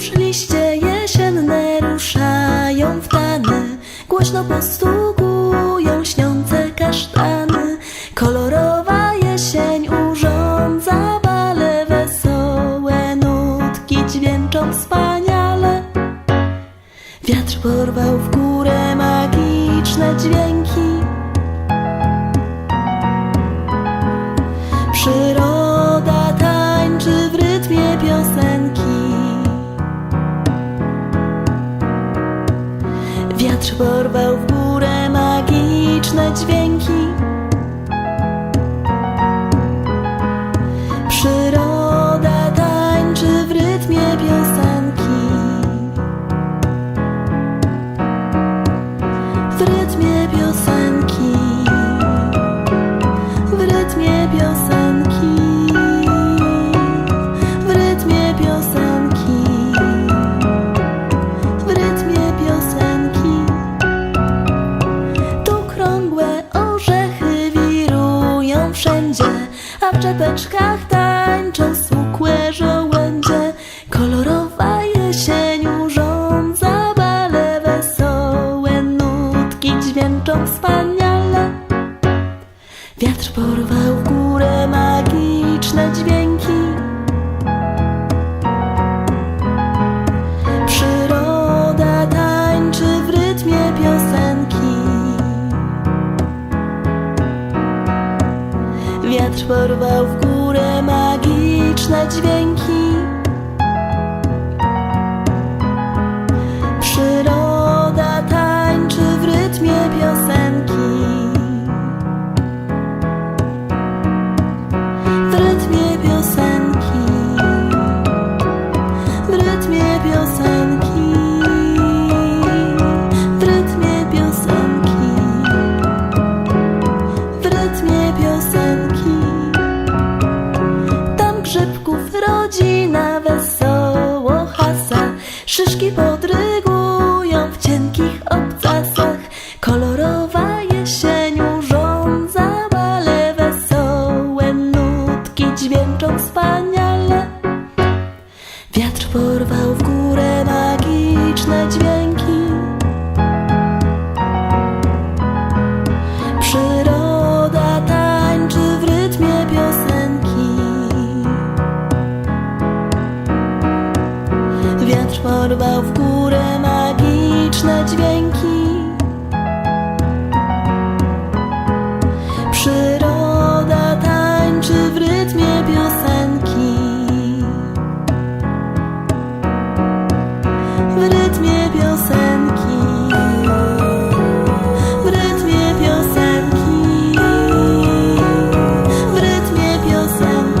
Już liście jesienne ruszają w tany. Głośno postukują śniące kasztany. Kolorowa jesień urządza bale Wesołe nutki dźwięczą wspaniale. Wiatr porwał w górę magiczne dźwięki. Porwał w górę magiczne dźwięki. Przyroda tańczy w rytmie piosenki. W rytmie piosenki. W rytmie piosenki. W czepeczkach tańczą smukłe żołędzie. Kolorowa jesień urządza bale wesołe, nutki dźwięczą wspaniale. Wiatr porwał górę magiczne Wiatr porwał w górę magiczne dźwięki. achas que é podes? które magiczne dźwięki.